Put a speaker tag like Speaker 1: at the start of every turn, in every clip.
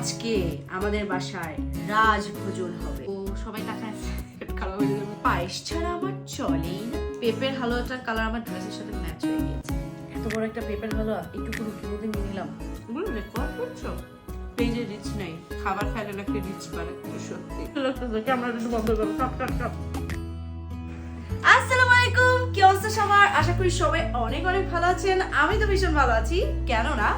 Speaker 1: আজকে আমাদের বাসায় রাজ ভোজন হবে। ও সবাই তাকায় হয়ে যাবে। পায়েস ছাড়া আমার চলেই না। পেঁপের হালুয়াটার কালার আমার ড্রেসের সাথে ম্যাচ হয়ে গিয়েছে। এত বড় একটা পেঁপের হালুয়া একটু পুরো কিলোতে নিয়ে নিলাম।
Speaker 2: বলো রেকর্ড করছ? পেজে রিচ নাই খাবার খাইলে নাকি রিচ বাড়ে সত্যি। একটু বন্ধ করো কাপ কাপ কাপ
Speaker 1: আসসালামু আলাইকুম কি অবস্থা সবার? আশা করি সবাই অনেক অনেক ভালো আছেন। আমি তো ভীষণ ভালো আছি। কেননা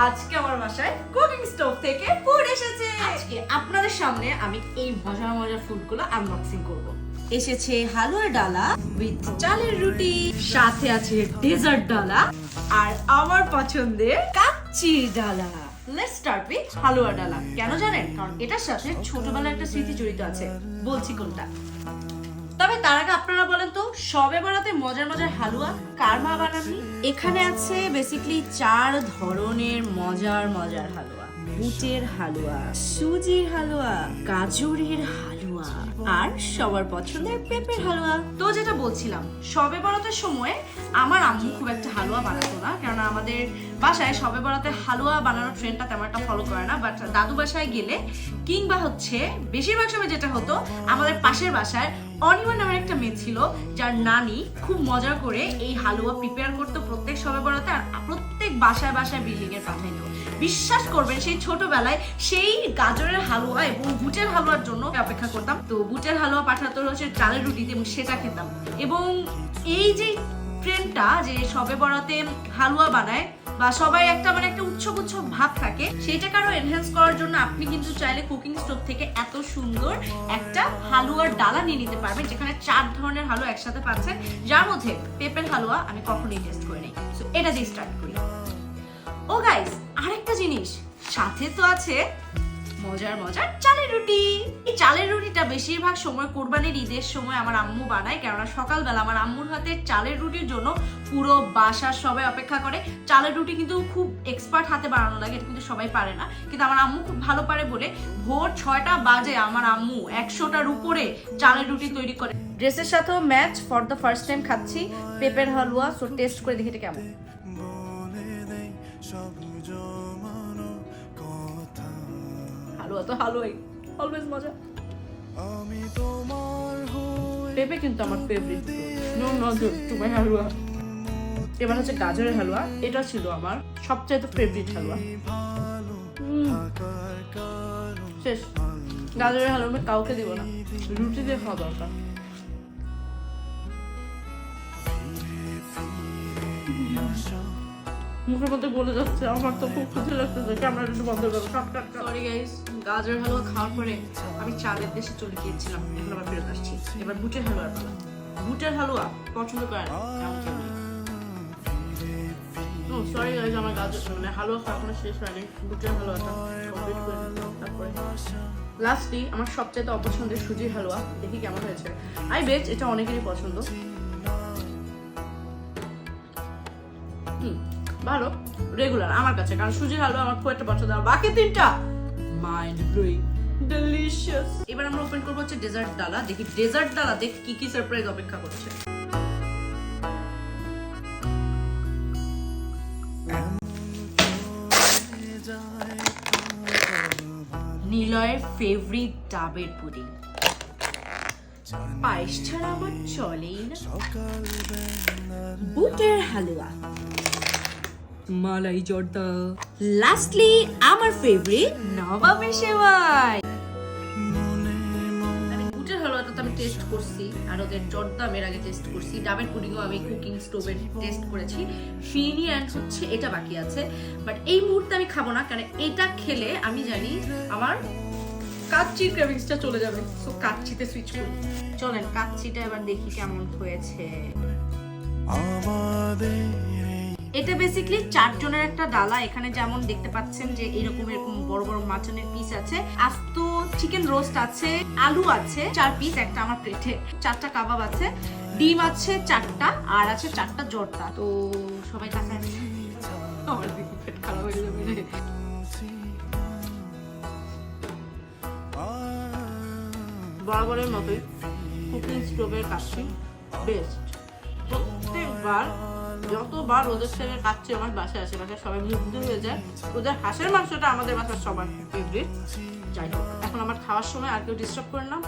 Speaker 1: আজকে আমার বাসায় কুকিং স্টোভ থেকে ফুড এসেছে। আজকে আপনাদের সামনে আমি এই মজার মজার ফুডগুলো আনবক্সিং করব। এসেছে হালুয়ার ডালা উইথ চালের রুটি, সাথে আছে ডেজার্ট ডালা আর আমার পছন্দের কাচ্চি ডালা। লেটস স্টার্ট উইথ হালুয়া ডালা। কেন জানেন? কারণ এটার সাথে ছোটবেলার একটা স্মৃতি জড়িত আছে। বলছি কোনটা? তবে তার আগে আপনারা বলেন তো সবে বরাতে মজার মজার হালুয়া কার মা বানাবি এখানে আছে বেসিক্যালি চার ধরনের মজার মজার হালুয়া। বুটের হালুয়া সুজির হালুয়া গাজরের হালুয়া আর সবার পছন্দের পেঁপের হালুয়া। তো যেটা বলছিলাম সবে বরাতের সময় আমার আম্মু খুব একটা হালুয়া বানাতো না, কেননা আমাদের বাসায় সবে বরাতে হালুয়া বানানোর ট্রেন্ডটা তেমন একটা ফলো করে না বাট দাদু বাসায় গেলে কিংবা হচ্ছে বেশিরভাগ সময় যেটা হতো, আমাদের পাশের বাসায় অনিমা নামের একটা মেয়ে ছিল, যার নানি খুব মজা করে এই হালুয়া প্রিপেয়ার করতো প্রত্যেক সবে বরাতে বাসায় বাসায় বিল্ডিং এর পাঠাইতো বিশ্বাস করবেন, সেই ছোটবেলায় সেই গাজরের হালুয়া এবং বুটের হালুয়ার জন্য অপেক্ষা করতাম। তো বুটের হালুয়া পাঠাতো হচ্ছে চালের রুটিতে এবং সেটা খেতাম। এবং এই যে ট্রেনটা যে সবে বরাতে হালুয়া বানায় বা সবাই একটা মানে একটা উৎসব উৎসব ভাব থাকে সেটাকে আরও এনহ্যান্স করার জন্য আপনি কিন্তু চাইলে কুকিং স্টোভ থেকে এত সুন্দর একটা হালুয়ার ডালা নিয়ে নিতে পারবেন, যেখানে চার ধরনের হালুয়া একসাথে পাচ্ছেন যার মধ্যে পেঁপের হালুয়া আমি কখনোই টেস্ট করি নাই এটা দিয়ে স্টার্ট করি। ও গাইস আরেকটা জিনিস। সাথে তো আছে মজার মজার চালের রুটি। এই চালের রুটিটা বেশিরভাগ সময় কোরবানির ঈদের সময় আমার আম্মু বানায়, কেননা সকালবেলা আমার আম্মুর হাতে চালের রুটির জন্য পুরো বাসার সবাই অপেক্ষা করে। চালের রুটি কিন্তু খুব এক্সপার্ট হাতে বানানো লাগে, এটা কিন্তু সবাই পারে না। কিন্তু আমার আম্মু খুব ভালো পারে বলে ভোর ছয়টা বাজে আমার আম্মু একশোটার উপরে চালের রুটি তৈরি করে। ড্রেসের সাথেও match for the first time খাচ্ছি। পেঁপের হালুয়া সো টেস্ট করে দেখি এটা কেমন। হালুয়া তো হালুয়াই অলওয়েজ মজা। পেঁপে কিন্তু আমার ফেভারিট নো নজর তোমার হালুয়া। এবার হচ্ছে গাজরের হালুয়া এটা ছিল আমার সবচাইতে ফেভারিট হালুয়া। শেষ। গাজরের হালুয়া আমি কাউকে দিব না। রুটি দিয়ে খাওয়া দরকার। মুখের মধ্যে গলে যাচ্ছে আমার তো খুব খুশি লাগতেছে ক্যামেরা একটু বন্ধ করো কাট কাট সরি গাইস গাজর হালুয়া খাওয়ার পরে আমি চাঁদের দেশে চলে গিয়েছিলাম এখন আবার ফেরত আসছি। এবার বুটের হালুয়ার পালা বুটের হালুয়া পছন্দ এমন কেউ সরি আমার গাজর মানে হালুয়া খাওয়া শেষ হয়নি বুটের হালুয়াটা কমপ্লিট করে তারপরে। লাস্টলি আমার সবচেয়ে অপছন্দের সুজির হালুয়া দেখি কেমন হয়েছে। আই বেচ এটা অনেকেরই পছন্দ। হুম, ভালো রেগুলার আমার কাছে, কারণ সুজির হালুয়া আমার খুব একটা পছন্দ আর বাকি তিনটা মাইন্ড ব্লোয়িং ডেলিশিয়াস এবার আমরা ওপেন করব হচ্ছে ডেজার্ট ডালা দেখি ডেজার্ট দেখ কি কি সারপ্রাইজ অপেক্ষা করছে। নিলয়ের ফেভারিট ডাবের পুডিং। পায়েস ছাড়া আমার চলেই না। বুটের হালুয়া। মালাই জর্দা। লাস্টলি আমার ফেভারিট নবাবের সেমাই আমি বুটের হালুয়াটা তো আমি টেস্ট করছি আর ওদের জর্দা আমি এর আগে টেস্ট করছি। ডাবের পুডিংও আমি কুকিং স্টোভে টেস্ট করেছি। ফিনি অ্যান্ড হচ্ছে এটা বাকি আছে। বাট এই মুহূর্তে আমি খাব না কারণ এটা খেলে আমি জানি আমার কাচ্চির ক্রেভিংসটা চলে যাবে। সো কাচ্চিতে সুইচ করি। চলেন কাচ্চিটা এবার দেখি কেমন হয়েছে। এটা বেসিক্যালি চারজনের একটা ডালা। এখানে যেমন দেখতে পাচ্ছেন যে এরকম এরকম বড় বড় মাটনের পিস আছে। আস্ত চিকেন রোস্ট আছে, আলু আছে, চার পিস একটা আমার প্লেটে চারটা কাবাব আছে, ডিম আছে চারটা, আর আছে চারটা জর্দা। তো সবাই যাবে। বরাবরের মতোই কুকিং স্টোভের কাছে বেস্ট প্রত্যেকবার
Speaker 2: যতবার ওদের ছেলে কাটছে আমার বাসায় আসে, বাসায় সবাই মুগ্ধ হয়ে যায়। ওদের হাঁসের মাংসটা আমাদের বাসার সবার ফেভারিট যাই হোক, এখন আমার খাওয়ার সময় আর কেউ ডিস্টার্ব করে না।